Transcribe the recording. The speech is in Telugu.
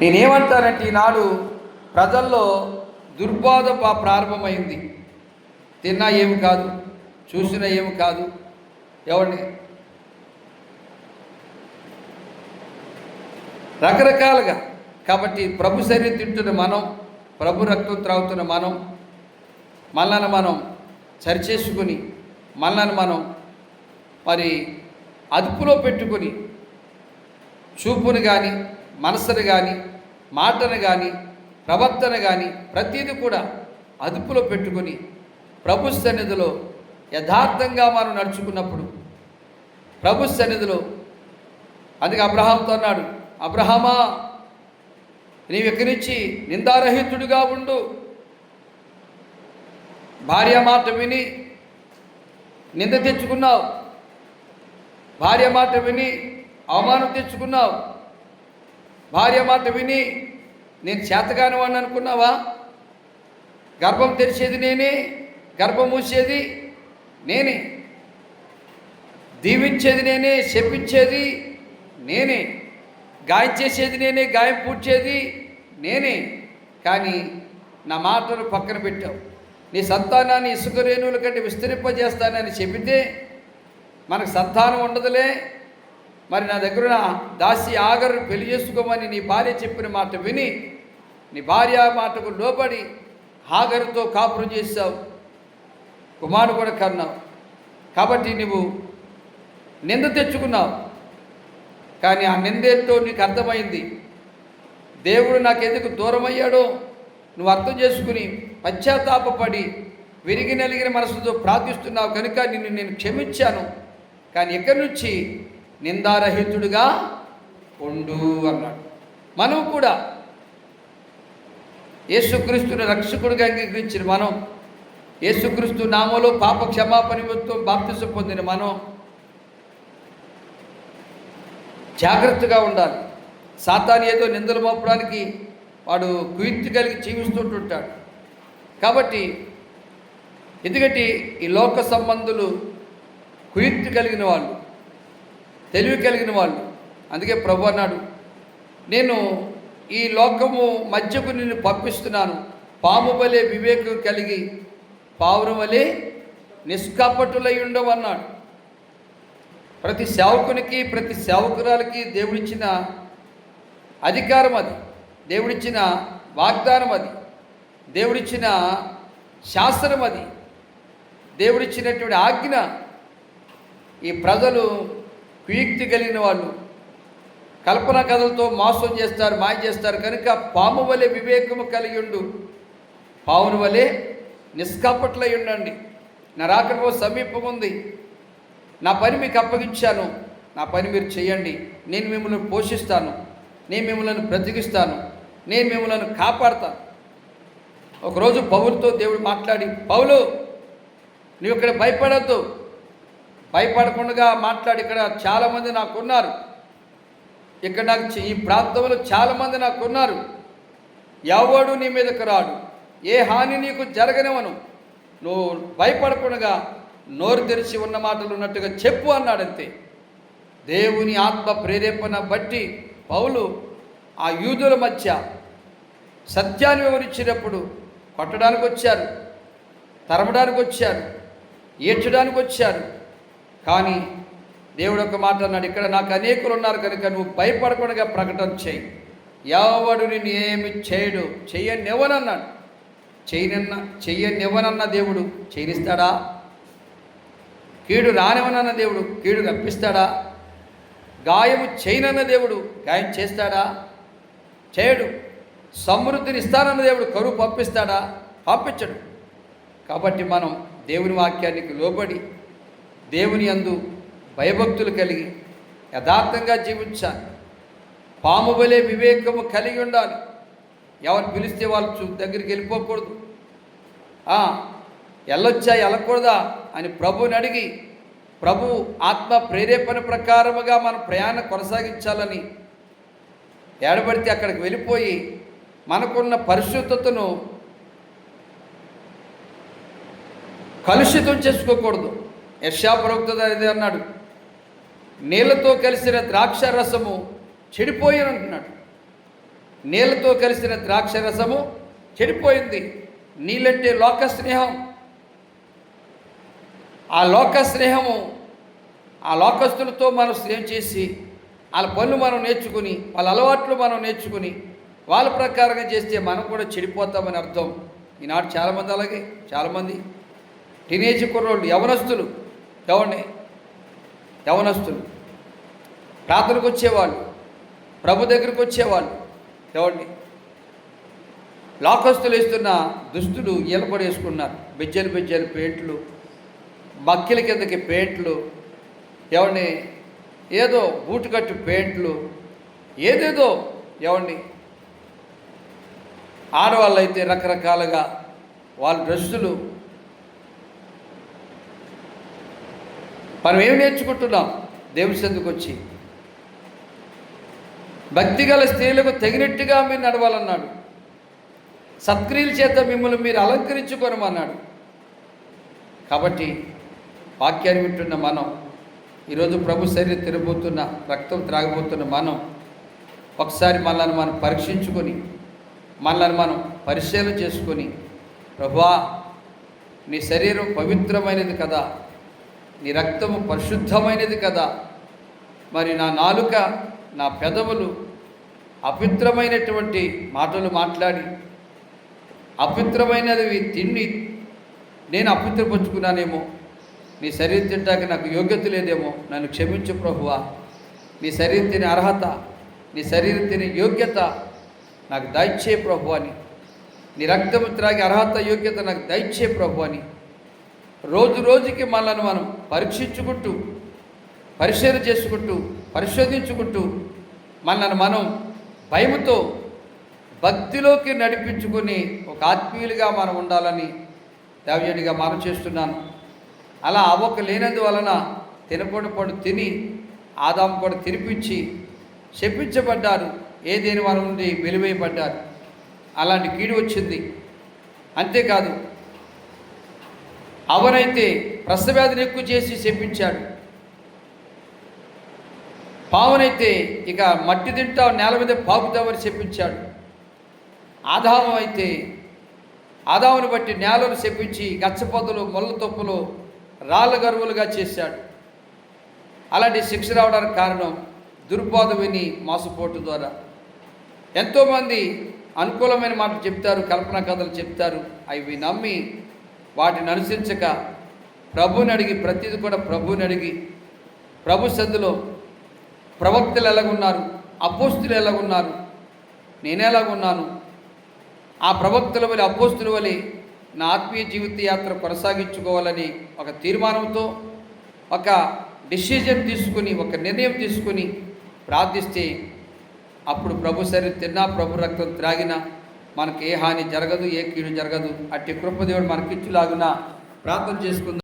నేనేమంటానంటే ఈనాడు ప్రజల్లో దుర్బోధ ప్రారంభమైంది. తిన్నా ఏమి కాదు చూసినా ఏమి కాదు. ఎవరిని? రకరకాలుగా. కాబట్టి ప్రభు శరీరం తింటున్న మనం ప్రభు రక్తం త్రాగుతున్న మనం మనల్ని మనం సరిచేసుకుని మనల్ని మనం మరి అదుపులో పెట్టుకొని చూపును కానీ మనసును కానీ మాటను కానీ ప్రవర్తన కానీ ప్రతిదీ కూడా అదుపులో పెట్టుకొని ప్రభు సన్నిధిలో యథార్థంగా మనం నడుచుకున్నప్పుడు ప్రభు సన్నిధిలో అందుకే అబ్రహాంతో అన్నాడు అబ్రహమా నీవు ఎక్కడి నుంచి నిందారహితుడిగా ఉండు. భార్య మాట విని నింద తెచ్చుకున్నావు. భార్య మాట విని అవమానం తెచ్చుకున్నావు. భార్య మాట విని నేను చేతగాను అని అనుకున్నావా? గర్భం తెరిచేది నేనే గర్భం మూసేది నేనే. దీవించేది నేనే శపించేది నేనే. గాయం చేసేది నేనే గాయం పూడ్చేది నేనే. కానీ నా మాటను పక్కన పెట్టావు. నీ సంతానాన్ని ఇసుక రేణువుల కంటే విస్తరింపజేస్తానని చెబితే మనకు సంతానం ఉండదులే. మరి నా దగ్గర దాసి ఆగరు పెళ్ళి చేసుకోమని నీ భార్య చెప్పిన మాట విని నీ భార్య మాటకు లోబడి ఆగరుతో కాపురం చేశావు కుమారుడు కూడా కన్నావు. కాబట్టి నువ్వు నింద తెచ్చుకున్నావు. కానీ ఆ నిందేతో నీకు అర్థమైంది. దేవుడు నాకు ఎందుకు దూరం అయ్యాడో నువ్వు అర్థం చేసుకుని పశ్చాత్తాపడి విరిగి నలిగిన మనసుతో ప్రార్థిస్తున్నావు కనుక నిన్ను నేను క్షమించాను. కానీ ఇక్కడి నుంచి నిందారహితుడుగా ఉండు అన్నాడు. మనం కూడా యేసుక్రీస్తుని రక్షకుడిగా అంగీకరించిన మనం యేసుక్రీస్తు నామలో పాప క్షమాపణ నిమిత్తం బాప్తిసం పొందిన మనం జాగ్రత్తగా ఉండాలి. సాతాన్ ఏదో నిందలు మోపడానికి వాడు కుయుక్తి కలిగి జీవిస్తుంటుంటాడు కాబట్టి ఎందుకంటే ఈ లోక సంబంధులు కుయుక్తి కలిగిన వాళ్ళు తెలివి కలిగిన వాళ్ళు. అందుకే ప్రభు అన్నాడు నేను ఈ లోకము మధ్యకు నిన్ను పంపిస్తున్నాను. పాము వలె వివేకం కలిగి పావురం వలె నిష్కాపటులై ఉండవన్నాడు ప్రతి సేవకునికి ప్రతి సేవకురాలకి దేవుడిచ్చిన అధికారం అది. దేవుడిచ్చిన వాగ్దానం అది. దేవుడిచ్చిన శాస్త్రం అది. దేవుడిచ్చినటువంటి ఆజ్ఞ ఈ ప్రజలు కుయుక్తి కలిగిన వాళ్ళు. కల్పన కథలతో మోసం చేస్తారు మాయ చేస్తారు. కనుక పాము వలె వివేకము కలిగి ఉండు పావును వలె నిష్కపట్లై ఉండండి నా రాకపో సమీపం ఉంది నా పని మీకు అప్పగించాను. నా పని మీరు చేయండి. నేను మిమ్మల్ని పోషిస్తాను. నేను మిమ్మల్ని బ్రతికిస్తాను. నేను మిమ్మల్ని కాపాడతాను. ఒకరోజు పౌరుతో దేవుడు మాట్లాడి పౌలు నువ్వు ఇక్కడ భయపడద్దు. భయపడకుండా మాట్లాడి ఇక్కడ చాలామంది నాకున్నారు. ఇక్కడ నాకు ఈ ప్రాంతంలో చాలామంది నాకున్నారు. ఎవడు నీ మీదకు రాడు? ఏ హాని నీకు జరగనివను నువ్వు భయపడకుండా నోరు తెరిచి ఉన్న మాటలు ఉన్నట్టుగా చెప్పు అన్నాడంతే. దేవుని ఆత్మ ప్రేరేపణ బట్టి పౌలు ఆ యూదుల మధ్య సత్యాన్ని వివరించినప్పుడు కొట్టడానికి వచ్చారు తరమడానికి వచ్చారు ఏడ్చడానికి వచ్చారు కానీ దేవుడు ఒక మాట అన్నాడు ఇక్కడ నాకు అనేకులు ఉన్నారు కనుక నువ్వు భయపడకుండా ప్రకటన చేయి. ఎవడు నేను ఏమి చేయడు చెయ్యనివ్వనన్నాడు చేయనన్న చెయ్యనివ్వనన్న దేవుడు చేయనిస్తాడా కీడు రానివ్వనన్న దేవుడు కీడు రప్పిస్తాడా? గాయము చేయనన్న దేవుడు గాయం చేస్తాడా? చేయడు. సమృద్ధిని ఇస్తానన్న దేవుడు కరువు పంపిస్తాడా? పంపించడు. కాబట్టి మనం దేవుని వాక్యానికి లోబడి దేవుని అందు భయభక్తులు కలిగి యథార్థంగా జీవించాలి. పాము వలె వివేకము కలిగి ఉండాలి. ఎవరు పిలిస్తే వాళ్ళు చూ దగ్గరికి వెళ్ళిపోకూడదు. వెళ్ళొచ్చా వెళ్ళకూడదా అని ప్రభుని అడిగి ప్రభు ఆత్మ ప్రేరేపణ ప్రకారముగా మన ప్రయాణం కొనసాగించాలని ఏడబడితే అక్కడికి వెళ్ళిపోయి మనకున్న పరిశుద్ధతను కలుషితం చేసుకోకూడదు. యశా ప్రవక్త ఇది అన్నాడు. నీళ్ళతో కలిసిన ద్రాక్ష రసము చెడిపోయి అంటున్నాడు నీళ్ళతో కలిసిన ద్రాక్ష రసము చెడిపోయింది. నీళ్ళంటే లోక స్నేహం ఆ లోక స్నేహము ఆ లోకస్తులతో మనం స్నేహం చేసి వాళ్ళ పనులు మనం నేర్చుకుని వాళ్ళ అలవాట్లు మనం నేర్చుకుని వాళ్ళ ప్రకారంగా చేస్తే మనం కూడా చెడిపోతామని అర్థం. ఈనాడు చాలామంది అలాగే చాలామంది. టీనేజ్ కుర్రోళ్ళు యవనస్తులు. ఎవరిని? యవనస్తులు. ప్రార్థనకు వచ్చేవాళ్ళు ప్రభు దగ్గరికి వచ్చేవాళ్ళు ఎవరిని? లోకస్తులు వేస్తున్న దుస్తులు ఈలపడేసుకున్నారు బెజ్జలు బెజ్జలు పేట్లు మక్కిల కిందకి పేట్లు ఎవరిని? ఏదో బూటుకట్టు పేంట్లు ఏదేదో ఎవరిని? ఆడవాళ్ళు అయితే రకరకాలుగా వాళ్ళ డ్రెస్సులు మనం ఏమి నేర్చుకుంటున్నాం? దేవుని సందుకు వచ్చి. భక్తి గల స్త్రీలకు తగినట్టుగా మీరు నడవాలన్నాడు. సత్క్రియల చేత మిమ్మల్ని మీరు అలంకరించుకోనమన్నాడు. కాబట్టి వాక్యాన్ని వింటున్న మనం ఈరోజు ప్రభు శరీరం తిరగబోతున్న రక్తం త్రాగబోతున్న మనం ఒకసారి మనల్ని మనం పరీక్షించుకొని మనల్ని మనం పరిశీలన చేసుకొని ప్రభా నీ శరీరం పవిత్రమైనది కదా నీ రక్తము పరిశుద్ధమైనది కదా. మరి నా నాలుక నా పెదవులు అపిత్రమైనటువంటి మాటలు మాట్లాడి అపిత్రమైనవి తిండి నేను అపిత్రపరుచుకున్నానేమో నీ శరీరం తింటాక నాకు యోగ్యత లేదేమో. నన్ను క్షమించు ప్రభువా. నీ శరీరం తినే అర్హత నీ శరీరం తినే యోగ్యత నాకు దయచే ప్రభు అని. నీ రక్తము త్రాగి అర్హత యోగ్యత నాకు దయచే ప్రభు అని. రోజు రోజుకి మనల్ని మనం పరీక్షించుకుంటూ పరిశీలన చేసుకుంటూ పరిశోధించుకుంటూ మనల్ని మనం భయముతో భక్తిలోకి నడిపించుకుని ఒక ఆత్మీయులుగా మనం ఉండాలని దేవజనుడిగా మనం చేస్తున్నాను. అలా అవ్వక లేనందువలన తినకుండా పడు తిని ఆదాము కూడా తినిపించి శపించబడ్డారు. ఏ దేని వారి నుండి వెలివేయబడ్డారు. అలాంటి కీడు వచ్చింది. అంతేకాదు అవనైతే ప్రసవ్యాధిని ఎక్కువ చేసి శపించాడు. పావునైతే ఇక మట్టి తింటావు నేల మీద పాపుతావని చెప్పించాడు ఆదాము అయితే ఆదాముని బట్టి నేలను చెప్పించి గచ్చపోతలు మొల్ల తొప్పులు రాళ్ళ గరువులుగా చేశాడు. అలాంటి శిక్ష రావడానికి కారణం దుర్బోధ విని మాసుపోటు ద్వారా. ఎంతోమంది అనుకూలమైన మాటలు చెప్తారు కల్పన కథలు చెప్తారు. అవి నమ్మి వాటిని అనుసరించక ప్రభుని అడిగి ప్రతిది కూడా ప్రభుని అడిగి ప్రభు సద్దులో ప్రవక్తలు ఎలాగున్నారు అపోస్తులు ఎలాగున్నారు నేను ఎలాగున్నాను ఆ ప్రవక్తల వలి అపోస్తుల వలె నా ఆత్మీయ జీవిత యాత్ర కొనసాగించుకోవాలని ఒక తీర్మానంతో ఒక డిసిజన్ తీసుకుని ఒక నిర్ణయం తీసుకుని ప్రార్థిస్తే అప్పుడు ప్రభు శరీరం తిన్నా ప్రభు రక్తం త్రాగినా మనకు ఏ హాని జరగదు ఏ కీడు జరగదు. అట్టి కృపదేవుడు మనకిచ్చులాగున ప్రార్థన చేసుకుందాం.